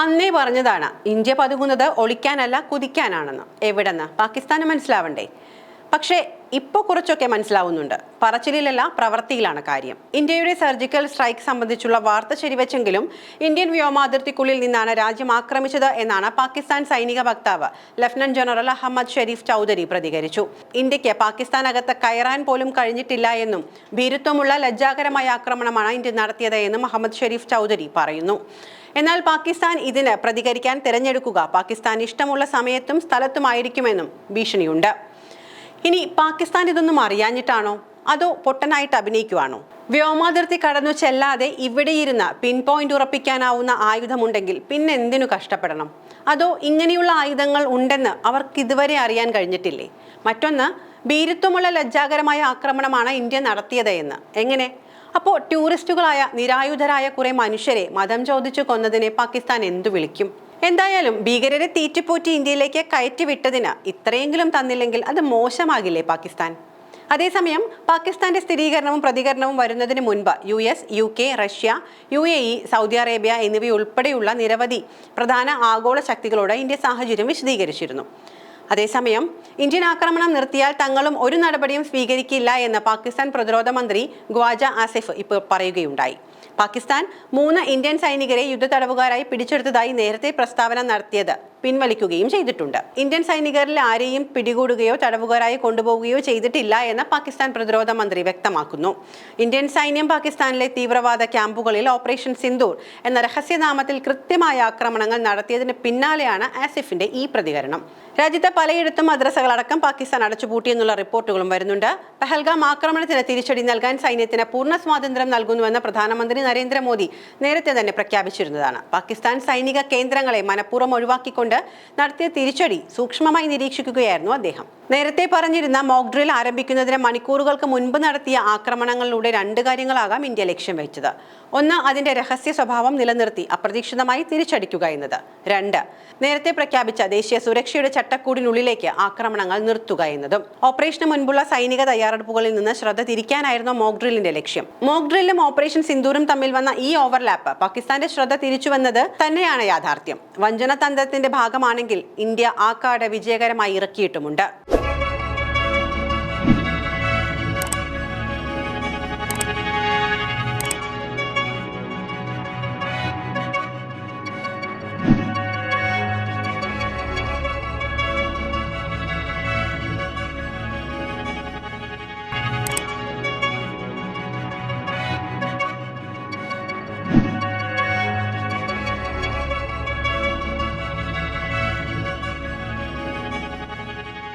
അന്നേ പറഞ്ഞതാണ് ഇന്ത്യ പതുങ്ങുന്നത് ഒളിക്കാനല്ല കുതിക്കാനാണെന്ന്. എവിടെന്ന്? പാകിസ്ഥാന് മനസ്സിലാവണ്ടേ? പക്ഷേ ഇപ്പോൾ കുറച്ചൊക്കെ മനസ്സിലാവുന്നുണ്ട്. പറച്ചിലിലല്ല പ്രവൃത്തിയിലാണ് കാര്യം. ഇന്ത്യയുടെ സർജിക്കൽ സ്ട്രൈക്ക് സംബന്ധിച്ചുള്ള വാർത്ത ശരിവെച്ചെങ്കിലും ഇന്ത്യൻ വ്യോമാതിർത്തിക്കുള്ളിൽ നിന്നാണ് രാജ്യം ആക്രമിച്ചത് എന്നാണ് പാകിസ്ഥാൻ സൈനിക വക്താവ് ലഫ്റ്റനന്റ് ജനറൽ അഹമ്മദ് ഷെരീഫ് ചൗധരി പ്രതികരിച്ചു. ഇന്ത്യയ്ക്ക് പാകിസ്ഥാനകത്ത് കയറാൻ പോലും കഴിഞ്ഞിട്ടില്ല എന്നും ഭീരുത്വമുള്ള ലജ്ജാകരമായ ആക്രമണമാണ് ഇന്ത്യ നടത്തിയത് എന്നും അഹമ്മദ് ഷെരീഫ് ചൗധരി പറയുന്നു. എന്നാൽ പാകിസ്ഥാൻ ഇതിന് പ്രതികരിക്കാൻ തിരഞ്ഞെടുക്കുക പാകിസ്ഥാൻ ഇഷ്ടമുള്ള സമയത്തും സ്ഥലത്തുമായിരിക്കുമെന്നും ഭീഷണിയുണ്ട്. ഇനി പാകിസ്ഥാൻ ഇതൊന്നും അറിയാഞ്ഞിട്ടാണോ? അതോ പൊട്ടനായിട്ട് അഭിനയിക്കുവാണോ? വ്യോമാതിർത്തി കടന്നു ചെല്ലാതെ ഇവിടെ ഇരുന്ന് പിൻ പോയിന്റ് ഉറപ്പിക്കാനാവുന്ന ആയുധമുണ്ടെങ്കിൽ പിന്നെ എന്തിനു കഷ്ടപ്പെടണം? അതോ ഇങ്ങനെയുള്ള ആയുധങ്ങൾ ഉണ്ടെന്ന് അവർക്ക് ഇതുവരെ അറിയാൻ കഴിഞ്ഞിട്ടില്ലേ? മറ്റൊന്ന് ഭീരുത്വമുള്ള ലജ്ജാകരമായ ആക്രമണമാണ് ഇന്ത്യ നടത്തിയത് എന്ന് എങ്ങനെ? അപ്പോൾ ടൂറിസ്റ്റുകളായ നിരായുധരായ കുറേ മനുഷ്യരെ മതം ചോദിച്ചു കൊന്നതിനെ പാകിസ്ഥാൻ എന്തു വിളിക്കും? എന്തായാലും ഭീകരരെ തീറ്റിപ്പോറ്റി ഇന്ത്യയിലേക്ക് കയറ്റി കയറ്റിവിട്ടതിന് ഇത്രയെങ്കിലും തന്നില്ലെങ്കിൽ അത് മോശമാകില്ലേ പാകിസ്ഥാൻ? അതേസമയം പാകിസ്ഥാന്റെ സ്ഥിരീകരണവും പ്രതികരണവും വരുന്നതിന് മുൻപ് U S U K Russia U A E Saudi Arabia എന്നിവയുൾപ്പെടെയുള്ള നിരവധി പ്രധാന ആഗോള ശക്തികളോട് ഇന്ത്യ സാഹചര്യം വിശദീകരിച്ചിരുന്നു. അതേസമയം ഇന്ത്യൻ ആക്രമണം നിർത്തിയാൽ തങ്ങളും ഒരു നടപടിയും സ്വീകരിക്കില്ല എന്ന് പാകിസ്ഥാൻ പ്രതിരോധ മന്ത്രി ഗ്വാജ ആസിഫ് ഇപ്പോൾ പറയുകയുണ്ടായി. പാകിസ്ഥാൻ മൂന്ന് ഇന്ത്യൻ സൈനികരെ യുദ്ധത്തടവുകാരായി പിടിച്ചെടുത്തതായി നേരത്തെ പ്രസ്താവന നടത്തിയത് പിൻവലിക്കുകയും ചെയ്തിട്ടുണ്ട്. ഇന്ത്യൻ സൈനികരിൽ ആരെയും പിടികൂടുകയോ തടവുകാരായി കൊണ്ടുപോവുകയോ ചെയ്തിട്ടില്ല എന്ന് പാകിസ്ഥാൻ പ്രതിരോധ മന്ത്രി വ്യക്തമാക്കുന്നു. ഇന്ത്യൻ സൈന്യം പാകിസ്ഥാനിലെ തീവ്രവാദ ക്യാമ്പുകളിൽ ഓപ്പറേഷൻ സിന്ദൂർ എന്ന രഹസ്യനാമത്തിൽ കൃത്യമായ ആക്രമണങ്ങൾ നടത്തിയതിന് പിന്നാലെയാണ് ആസിഫിന്റെ ഈ പ്രതികരണം. രാജ്യത്തെ പലയിടത്തും മദ്രസകളടക്കം പാകിസ്ഥാൻ അടച്ചുപൂട്ടിയെന്നുള്ള റിപ്പോർട്ടുകളും വരുന്നുണ്ട്. പെഹൽഗാം ആക്രമണത്തിന് തിരിച്ചടി നൽകാൻ സൈന്യത്തിന് പൂർണ സ്വാതന്ത്ര്യം നൽകുന്നുവെന്ന് പ്രധാനമന്ത്രി നരേന്ദ്രമോദി നേരത്തെ തന്നെ പ്രഖ്യാപിച്ചിരുന്നതാണ്. പാകിസ്ഥാൻ സൈനിക കേന്ദ്രങ്ങളെ മനഃപൂർവം ഒഴിവാക്കിക്കൊണ്ട് നടത്തിയ തിരിച്ചടി സൂക്ഷ്മമായി നിരീക്ഷിക്കുകയായിരുന്നു അദ്ദേഹം. നേരത്തെ പറഞ്ഞിരുന്ന മോക്ക് ഡ്രിൽ ആരംഭിക്കുന്നതിന് മണിക്കൂറുകൾക്ക് മുൻപ് നടത്തിയ ആക്രമണങ്ങളിലൂടെ രണ്ട് കാര്യങ്ങളാകാം ഇന്ത്യ ലക്ഷ്യം വെച്ചത്. ഒന്ന് അതിന്റെ രഹസ്യ സ്വഭാവം നിലനിർത്തി അപ്രതീക്ഷിതമായി തിരിച്ചടിക്കുക എന്നത്. രണ്ട് നേരത്തെ പ്രഖ്യാപിച്ച ദേശീയ സുരക്ഷയുടെ ചട്ടക്കൂടിനുള്ളിലേക്ക് ആക്രമണങ്ങൾ നിർത്തുക എന്നതും. ഓപ്പറേഷന് മുൻപുള്ള സൈനിക തയ്യാറെടുപ്പുകളിൽ നിന്ന് ശ്രദ്ധ തിരിക്കാനായിരുന്നു മോക്ക് ഡ്രില്ലിന്റെ ലക്ഷ്യം. മോക്ക് ഡ്രില്ലും ഓപ്പറേഷൻ സിന്ദൂറും തമ്മിൽ വന്ന ഈ ഓവർലാപ്പ് പാകിസ്ഥാന്റെ ശ്രദ്ധ തിരിച്ചുവെന്നത് തന്നെയാണ് യാഥാർത്ഥ്യം. വഞ്ചന തന്ത്രത്തിന്റെ ഭാഗമാണെങ്കിൽ ഇന്ത്യ ആ വിജയകരമായി ഇറക്കിയിട്ടുമുണ്ട്.